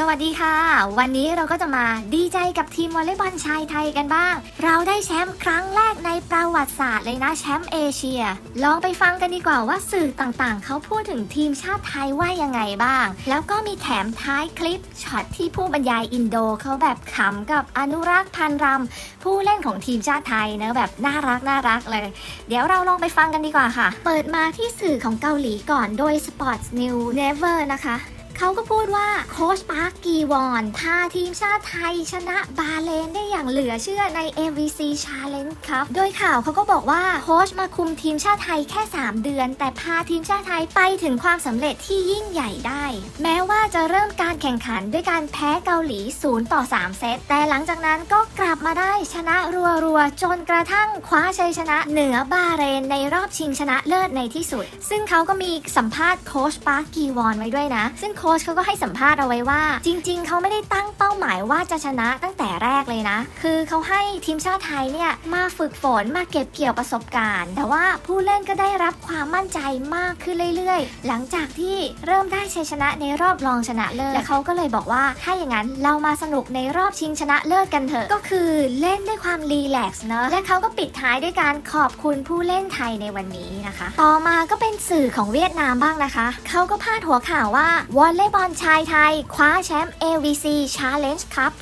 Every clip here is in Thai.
สวัสดีค่ะ วันนี้เราก็จะมาดีใจกับทีมวอลเลย์บอลชายไทยกันบ้าง เราได้แชมป์ครั้งแรกในประวัติศาสตร์เลยนะแชมป์เอเชีย ลองไปฟังกันดีกว่าว่าสื่อต่างๆ เขาพูดถึงทีมชาติไทยว่ายังไงบ้าง แล้วก็มีแถมท้ายคลิปช็อตที่ผู้บรรยายอินโดเขาแบบขำกับอนุรักษ์พันรำผู้เล่นของทีมชาติไทยเนะแบบน่ารักน่ารักเลย เดี๋ยวเราลองไปฟังกันดีกว่าค่ะ เปิดมาที่สื่อของเกาหลีก่อนโดย Sports New Never นะคะ เขาก็พูดว่าโค้ชปาร์กกีวอนพาทีมชาติไทยชนะบาเลนได้อย่างเหลือเชื่อใน MVC Challenge ครับ โดยข่าวเขาก็บอกว่าโค้ชมาคุมทีมชาติไทยแค่ 3 เดือน แต่พาทีมชาติไทยไปถึงความสำเร็จที่ยิ่งใหญ่ได้ แม้ว่าจะเริ่มการแข่งขันด้วยการแพ้เกาหลี 0 ต่อ 3 เซต แต่หลังจากนั้นก็กลับมาได้ชนะรัวๆ จนกระทั่งคว้าชัยชนะเหนือบาเรนในรอบชิงชนะเลิศในที่สุด ซึ่งเขาก็มีสัมภาษณ์โค้ชปาร์กกีวอนไว้ด้วยนะ ซึ่งโคค้ชเขาก็ให้สัมภาษณ์เอาไว้ว่า จริง ๆ เขาไม่ได้ตั้งเป้าหมายว่าจะชนะตั้งแต่แรกเลยนะ คือเขาให้ทีมชาติไทยเนี่ยมาฝึกฝนมาเก็บเกี่ยวประสบการณ์ แต่ว่าผู้เล่นก็ได้รับความมั่นใจมากขึ้นเรื่อย ๆ หลังจากที่เริ่มได้ชัยชนะในรอบรองชนะเลิศและเขาก็เลยบอกว่าถ้าอย่างนั้นเรามาสนุกในรอบชิงชนะเลิศกันเถอะก็คือเล่นด้วยความรีแลกซ์เนอะและเขาก็ปิดท้ายด้วยการขอบคุณผู้เล่นไทยในวันนี้นะคะ ต่อมาก็เป็นสื่อของเวียดนามบ้างนะคะเขาก็พาดหัวข่าวว่าวอลเลย์บอลชายไทย คว้าแชมป์ AVC Challenge Cup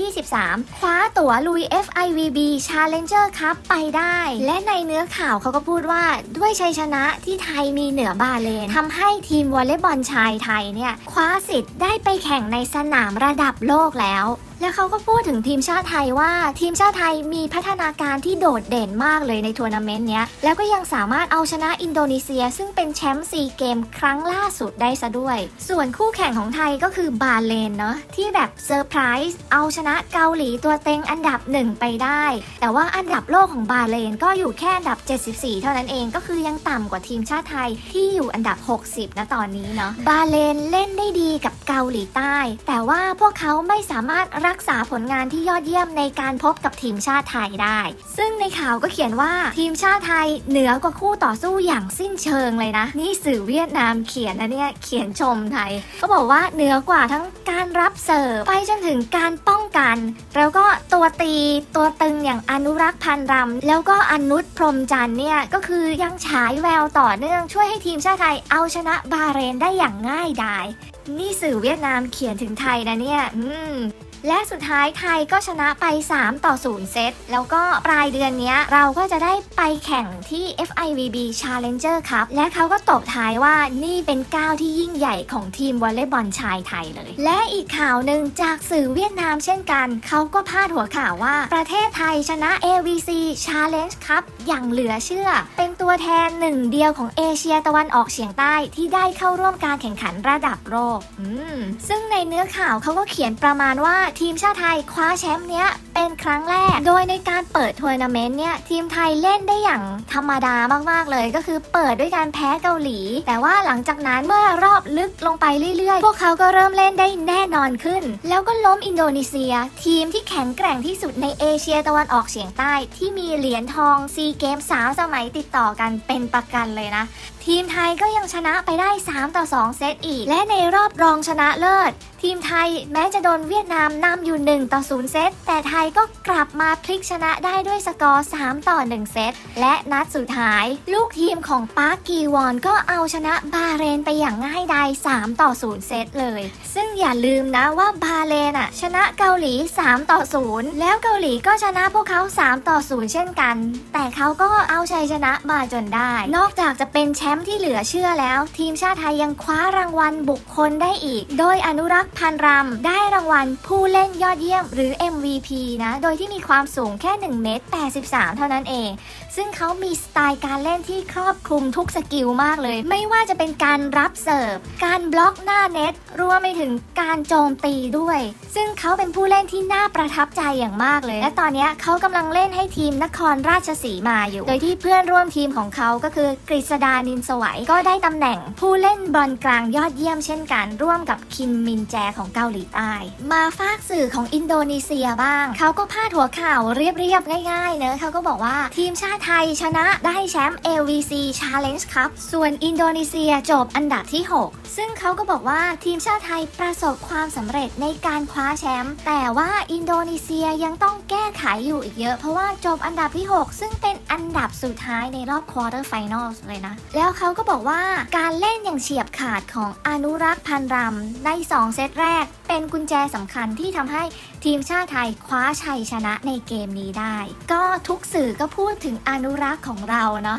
2023 คว้าตั๋วลุย FIVB Challenger Cup ไปได้ และในเนื้อข่าวเขาก็พูดว่าด้วยชัยชนะที่ไทยมีเหนือบาเลนทำให้ทีมวอลเลย์บอลชายไทยเนี่ย คว้าสิทธิ์ได้ไปแข่งในสนามระดับโลกแล้ว และเขาก็พูดถึงทีมชาติไทยว่าทีมชาติไทยมีพัฒนาการที่โดดเด่นมากเลยในทัวร์นาเมนต์เนี้ย แล้วก็ยังสามารถเอาชนะอินโดนีเซีย ซึ่งเป็นแชมป์ซีเกมครั้งล่าสุดได้ซะด้วย ส่วนคู่แข่งของไทยก็คือบาเลนเนาะที่แบบเซอร์ไพรส์เอาชนะเกาหลีตัวเต็งอันดับหนึ่งไปได้ แต่ว่าอันดับโลกของบาเลนก็อยู่แค่อันดับ 74 เท่านั้นเองก็คือยังต่ำกว่าทีมชาติไทยที่อยู่อันดับ 60นะตอนนี้เนาะบาเลนเล่นได้ดีกับเกาหลีใต้ แต่ว่าพวกเขาไม่สามารถรักษาผลงานที่ยอดเยี่ยมในการพบกับทีมชาติไทยได้ ซึ่งในข่าวก็เขียนว่าทีมชาติไทยเหนือกว่าคู่ต่อสู้อย่างสิ้นเชิงเลยนะ นี่สื่อเวียดนามเขียนนะเนี่ยเขียนชมไทยก็บอกว่าเหนือกว่าทั้งการรับเสิร์ฟไปจนถึงการป้องกัน แล้วก็ตัวตีตัวตึงอย่างอนุรักษ์พันรำแล้วก็อนุชพรหมจันทร์เนี่ยก็คือยังฉายแววต่อเนื่องช่วยให้ทีมชาติไทยเอาชนะบาเรนได้อย่างง่ายดายนี่สื่อเวียดนามเขียนถึงไทยนะเนี่ย อืม และสุดท้ายไทยก็ชนะไป 3 ต่อ 0 เซต แล้วก็ปลายเดือนนี้เราก็จะได้ไปแข่งที่ FIVB Challenger ครับ และเขาก็ตบท้ายว่านี่เป็นก้าวที่ยิ่งใหญ่ของทีมวอลเลย์บอลชายไทยเลย และอีกข่าวหนึ่งจากสื่อเวียดนามเช่นกัน เขาก็พาดหัวข่าวว่า ประเทศไทยชนะ AVC Challenge ครับ อย่างเหลือเชื่อ เป็นตัวแทนหนึ่งเดียวของเอเชียตะวันออกเฉียงใต้ที่ได้เข้าร่วมการแข่งขันระดับโลกซึ่งในเนื้อข่าวเขาก็เขียนประมาณว่าทีมชาติไทยคว้าแชมป์เนี้ย เป็นครั้งแรก โดยในการเปิดทัวร์นาเมนต์เนี่ยทีมไทยเล่นได้อย่างธรรมดามากๆเลย ก็คือเปิดด้วยการแพ้เกาหลี แต่ว่าหลังจากนั้นเมื่อรอบลึกลงไปเรื่อยๆ พวกเขาก็เริ่มเล่นได้แน่นอนขึ้น แล้วก็ล้มอินโดนีเซีย ทีมที่แข็งแกร่งที่สุดในเอเชียตะวันออกเฉียงใต้ ที่มีเหรียญทองซีเกมสามสมัยติดต่อกันเป็นประกันเลยนะ ทีมไทยก็ยังชนะไปได้ 3 ต่อ 2 เซตอีก และในรอบรองชนะเลิศ ทีมไทยแม้จะโดนเวียดนามนำอยู่ 1 ต่อ 0 เซตแต่ไทยก็กลับมาพลิกชนะได้ด้วยสกอร์ 3 ต่อ 1 เซต และนัดสุดท้าย ลูกทีมของปาร์กกีวอนก็เอาชนะบาเรนไปอย่างง่ายดาย3ต่อ 0 เซตเลย ซึ่งอย่าลืมนะว่าบาเรนอะชนะเกาหลี 3 ต่อ 0 แล้วเกาหลีก็ชนะพวกเขา 3 ต่อ 0 เช่นกัน แต่เขาก็เอาชัยชนะมาจนได้ นอกจากจะเป็นแชมป์ที่เหลือเชื่อแล้ว ทีมชาติไทยยังคว้ารางวัลบุคคลได้อีก โดยอนุรักษ์พันรำได้รางวัลผู้เล่นยอดเยี่ยมหรือ MVP นะ โดยที่มีความสูงแค่1เมตร83 เท่านั้นเอง ซึ่งเขามีสไตล์การเล่นที่ครอบคลุมทุกสกิลมากเลย ไม่ว่าจะเป็นการรับเสิร์ฟ การบล็อกหน้าเน็ต รวมไปถึงการโจมตีด้วย ซึ่งเขาเป็นผู้เล่นที่น่าประทับใจอย่างมากเลย และตอนนี้เขากำลังเล่นให้ทีมนครราชสีมาอยู่ โดยที่เพื่อนร่วมทีมของเขาก็คือกฤษดานินสวัยก็ได้ตำแหน่งผู้เล่นบอลกลางยอดเยี่ยมเช่นกัน ร่วมกับคินมินแจของเกาหลีใต้ มาฝากสื่อของอินโดนีเซียบ้างเขาเขาก็พาดหัวข่าวเรียบๆง่ายๆเนอะเขาก็บอกว่าทีมชาติไทยชนะได้แชมป์ LVC Challenge Cup ส่วนอินโดนีเซียจบอันดับที่ 6 ซึ่งเขาก็บอกว่าทีมชาติไทยประสบความสำเร็จในการคว้าแชมป์แต่ว่าอินโดนีเซียยังต้องแก้ไขอยู่อีกเยอะ เพราะว่าจบอันดับที่ 6 ซึ่งเป็นอันดับสุดท้ายในรอบ Quarter Finals เลยนะ แล้วเขาก็บอกว่าการเล่นอย่างเฉียบขาดของอนุรักษ์พันรำใน 2 เซตแรก เป็นกุญแจสำคัญที่ทำให้ ทีมชาติไทยคว้าชัยชนะในเกมนี้ได้ ก็ทุกสื่อก็พูดถึงอนุรักษ์ของเราเนาะ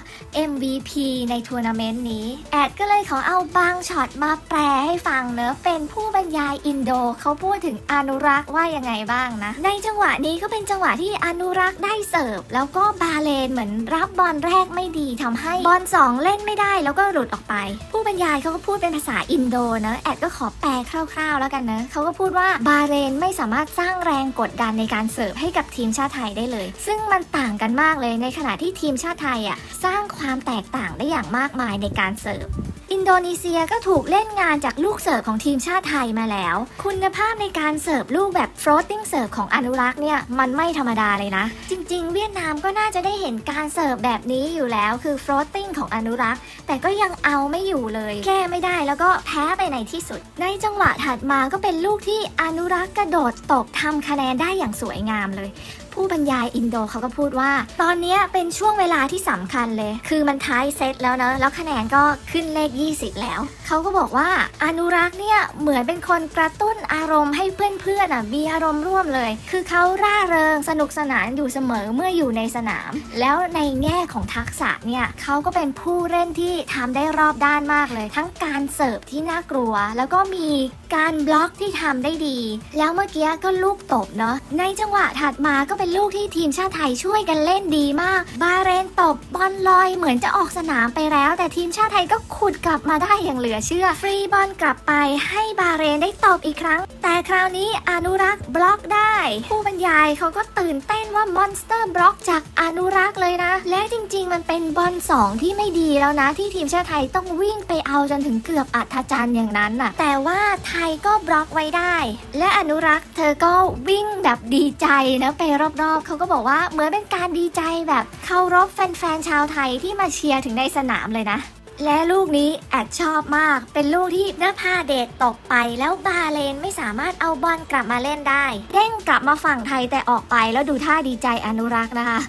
MVP ในทัวร์นาเมนต์นี้ แอดก็เลยขอเอาบางช็อตมาแปลให้ฟังเนอะเป็นผู้บรรยายอินโดเขาพูดถึงอนุรักษ์ว่ายังไงบ้างนะ ในจังหวะนี้ก็เป็นจังหวะที่อนุรักษ์ได้เสิร์ฟ แล้วก็บาเลนเหมือนรับบอลแรกไม่ดีทำให้บอลสองเล่นไม่ได้แล้วก็หลุดออกไป ผู้บรรยายเขาก็พูดเป็นภาษาอินโดเนอะแอดก็ขอแปลคร่าว ๆ แล้วกันเนอะเขาก็พูดว่าบาเรนไม่สามารถสร้างแรงกดดันในการเสิร์ฟให้กับทีมชาติไทยได้เลย ซึ่งมันต่างกันมากเลยในขณะที่ทีมชาติไทยอะสร้างความแตกต่างได้อย่างมากมายในการเสิร์ฟ อินโดนีเซียก็ถูกเล่นงานจากลูกเสิร์ฟของทีมชาติไทยมาแล้ว คุณภาพในการเสิร์ฟลูกแบบ floating เสิร์ฟของอนุรักษ์เนี่ยมันไม่ธรรมดาเลยนะ จริง ๆ เวียดนามก็น่าจะได้เห็นการเสิร์ฟแบบนี้อยู่แล้วคือ floating ของอนุรักษ์ แต่ก็ยังเอาไม่อยู่เลย แก้ไม่ได้แล้วก็แพ้ไปในที่สุด ในจังหวะถัดมาก็เป็นลูกที่อนุรักษ์กระโดดตกทำคะแนนได้อย่างสวยงามเลย ผู้บรรยายอินโดเขาก็พูดว่า ตอนนี้เป็นช่วงเวลาที่สำคัญเลย คือมันท้ายเซตแล้วเนอะแล้วคะแนนก็ขึ้นเลข 20 แล้ว เขาก็บอกว่าอนุรักษ์เนี่ยเหมือนเป็นคนกระตุ้นอารมณ์ให้เพื่อนๆอะมีอารมณ์ร่วมเลย คือเขาร่าเริงสนุกสนานอยู่เสมอเมื่ออยู่ในสนาม แล้วในแง่ของทักษะเนี่ยเขาก็เป็นผู้เล่นที่ทำได้รอบด้านมากเลย ทั้งการเสิร์ฟที่น่ากลัว แล้วก็มีการบล็อกที่ทำได้ดี แล้วเมื่อกี้ก็ลูกตบเนาะในจังหวะถัดมาก็เป็นลูกที่ทีมชาติไทยช่วยกันเล่นดีมาก บาเรนตบบอลลอยเหมือนจะออกสนามไปแล้ว แต่ทีมชาติไทยก็ขุดกลับมาได้อย่างเหลือเชื่อ ฟรีบอลกลับไปให้บาเรนได้ตบอีกครั้ง แต่คราวนี้อนุรักษ์บล็อกได้ ผู้บรรยายเขาก็ตื่นเต้นว่ามอนสเตอร์บล็อกจากอนุรักษ์เลยนะ และจริง ๆ มันเป็นบอลสองที่ไม่ดีแล้วนะ ที่ทีมชาติไทยต้องวิ่งไปเอาจนถึงเกือบอัศจรรย์อย่างนั้นน่ะ แต่ว่าไทยก็บล็อกไว้ได้ และอนุรักษ์เธอก็วิ่งแบบดีใจนะไปรอบๆเขาก็บอกว่าเหมือนเป็นการดีใจแบบเคารพแฟนๆชาวไทยที่มาเชียร์ถึงในสนามเลยนะ และลูกนี้แอดชอบมาก เป็นลูกที่หน้าพาเดกตกไป แล้วบาเลนไม่สามารถเอาบอลกลับมาเล่นได้เด้งกลับมาฝั่งไทยแต่ออกไปแล้วดูท่าดีใจอนุรักษ์นะคะ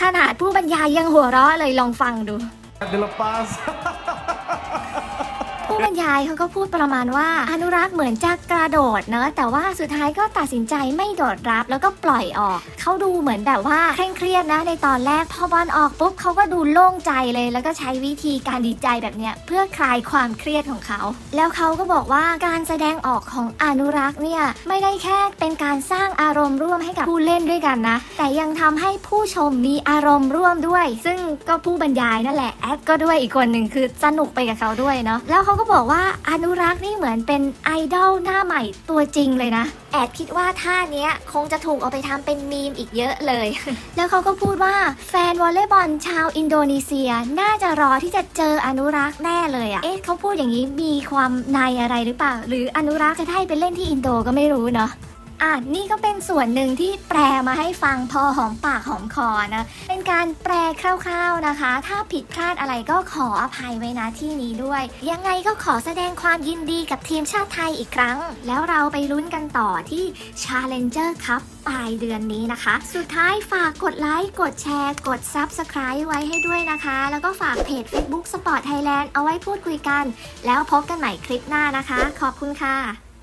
ขนาดผู้บรรยายยังหัวเราะเลยลองฟังดู de La Paz. ผู้บรรยายเขาก็พูดประมาณว่าอนุรักษ์เหมือนจะกระโดดเนอะแต่ว่าสุดท้ายก็ตัดสินใจไม่โดดรับแล้วก็ปล่อยออกเขาดูเหมือนแบบว่าเคร่งเครียดนะในตอนแรกพอบอลออกปุ๊บเขาก็ดูโล่งใจเลย แล้วก็ใช้วิธีการดีใจแบบเนี้ยเพื่อคลายความเครียดของเขา แล้วเขาก็บอกว่าการแสดงออกของอนุรักษ์เนี่ยไม่ได้แค่เป็นการสร้างอารมณ์ร่วมให้กับผู้เล่นด้วยกันนะ แต่ยังทำให้ผู้ชมมีอารมณ์ร่วมด้วย ซึ่งก็ผู้บรรยายนั่นแหละแอดก็ด้วยอีกคนหนึ่งคือสนุกไปกับเขาด้วยเนาะแล้วเขาก็บอกว่าอนุรักษ์นี่เหมือนเป็นไอดอลหน้าใหม่ตัวจริงเลยนะ แอดคิดว่าท่าเนี้ยคงจะถูกเอาไปทำเป็นมีมอีกเยอะเลย แล้วเขาก็พูดว่าแฟนวอลเลย์บอลชาวอินโดนีเซีย น่าจะรอที่จะเจออนุรักษ์แน่เลยอะ่ะ เอ๊ะเขาพูดอย่างนี้มีความในอะไรหรือเปล่า หรืออนุรักษ์จะได้ไปเล่นที่อินโดก็ไม่รู้เนาะ อะนี่ก็เป็นส่วนหนึ่งที่แปลมาให้ฟังพอหอมปากหอมคอนะ เป็นการแปลคร่าวๆนะคะ ถ้าผิดพลาดอะไรก็ขออภัยไว้นะที่นี้ด้วย ยังไงก็ขอแสดงความยินดีกับทีมชาติไทยอีกครั้ง แล้วเราไปลุ้นกันต่อที่ Challenger Cup ปลายเดือนนี้นะคะ สุดท้ายฝากกดไลค์ กดแชร์ กด Subscribe ไว้ให้ด้วยนะคะ แล้วก็ฝากเพจ Facebook Sport Thailand เอาไว้พูดคุยกัน แล้วพบกันใหม่คลิปหน้านะคะ ขอบคุณค่ะ